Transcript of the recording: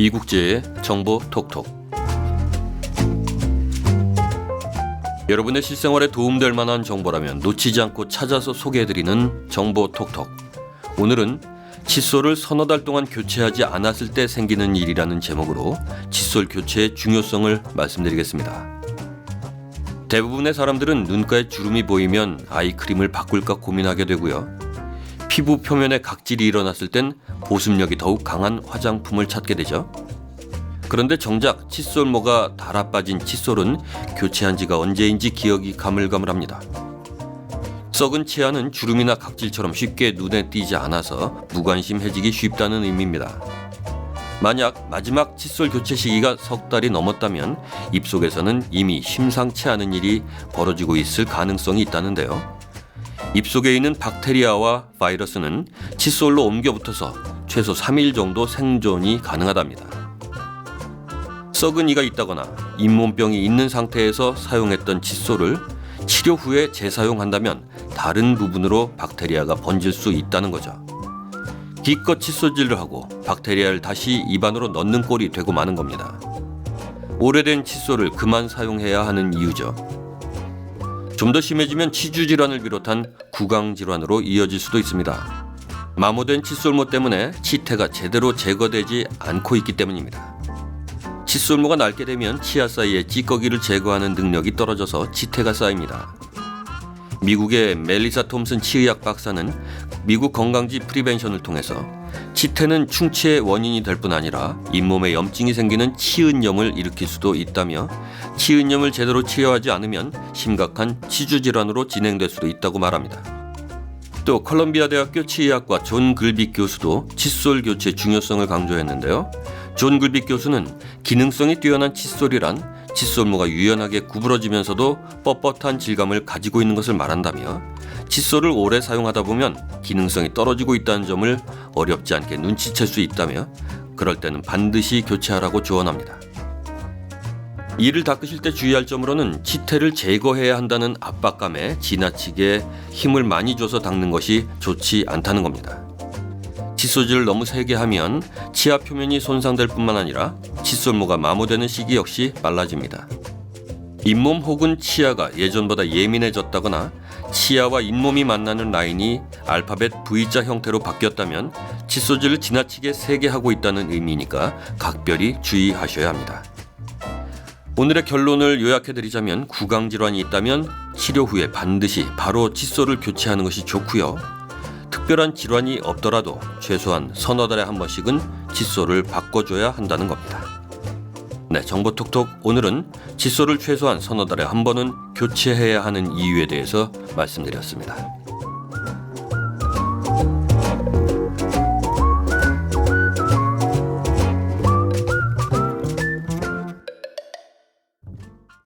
이국제의 정보 톡톡. 여러분의 실생활에 도움될 만한 정보라면 놓치지 않고 찾아서 소개해드리는 정보 톡톡. 오늘은 칫솔을 서너 달 동안 교체하지 않았을 때 생기는 일이라는 제목으로 칫솔 교체의 중요성을 말씀드리겠습니다. 대부분의 사람들은 눈가에 주름이 보이면 아이크림을 바꿀까 고민하게 되고요. 피부 표면에 각질이 일어났을 땐 보습력이 더욱 강한 화장품을 찾게 되죠. 그런데 정작 칫솔모가 달아 빠진 칫솔은 교체한 지가 언제인지 기억이 가물가물합니다. 썩은 치아는 주름이나 각질처럼 쉽게 눈에 띄지 않아서 무관심해지기 쉽다는 의미입니다. 만약 마지막 칫솔 교체 시기가 석 달이 넘었다면 입속에서는 이미 심상치 않은 일이 벌어지고 있을 가능성이 있다는데요. 입속에 있는 박테리아와 바이러스는 칫솔로 옮겨 붙어서 최소 3일 정도 생존이 가능하답니다. 썩은 이가 있다거나 잇몸병이 있는 상태에서 사용했던 칫솔을 치료 후에 재사용한다면 다른 부분으로 박테리아가 번질 수 있다는 거죠. 기껏 칫솔질을 하고 박테리아를 다시 입안으로 넣는 꼴이 되고 마는 겁니다. 오래된 칫솔을 그만 사용해야 하는 이유죠. 좀 더 심해지면 치주 질환을 비롯한 구강 질환으로 이어질 수도 있습니다. 마모된 칫솔모 때문에 치태가 제대로 제거되지 않고 있기 때문입니다. 칫솔모가 낡게 되면 치아 사이에 찌꺼기를 제거하는 능력이 떨어져서 치태가 쌓입니다. 미국의 멜리사 톰슨 치의학 박사는 미국 건강지 프리벤션을 통해서 치태는 충치의 원인이 될 뿐 아니라 잇몸에 염증이 생기는 치은염을 일으킬 수도 있다며 치은염을 제대로 치료하지 않으면 심각한 치주 질환으로 진행될 수도 있다고 말합니다. 또 컬럼비아 대학교 치의학과 존 글빅 교수도 칫솔 교체 중요성을 강조했는데요. 존 글빅 교수는 기능성이 뛰어난 칫솔이란 칫솔모가 유연하게 구부러지면서도 뻣뻣한 질감을 가지고 있는 것을 말한다며 칫솔을 오래 사용하다 보면 기능성이 떨어지고 있다는 점을 어렵지 않게 눈치챌 수 있다며 그럴 때는 반드시 교체하라고 조언합니다. 이를 닦으실 때 주의할 점으로는 치태를 제거해야 한다는 압박감에 지나치게 힘을 많이 줘서 닦는 것이 좋지 않다는 겁니다. 칫솔질을 너무 세게 하면 치아 표면이 손상될 뿐만 아니라 칫솔모가 마모되는 시기 역시 빨라집니다. 잇몸 혹은 치아가 예전보다 예민해졌다거나 치아와 잇몸이 만나는 라인이 알파벳 V자 형태로 바뀌었다면 칫솔질을 지나치게 세게 하고 있다는 의미니까 각별히 주의하셔야 합니다. 오늘의 결론을 요약해드리자면 구강질환이 있다면 치료 후에 반드시 바로 칫솔을 교체하는 것이 좋고요. 특별한 질환이 없더라도 최소한 서너 달에 한 번씩은 칫솔을 바꿔줘야 한다는 겁니다. 네, 정보 톡톡 오늘은 칫솔을 최소한 서너 달에 한 번은 교체해야 하는 이유에 대해서 말씀드렸습니다.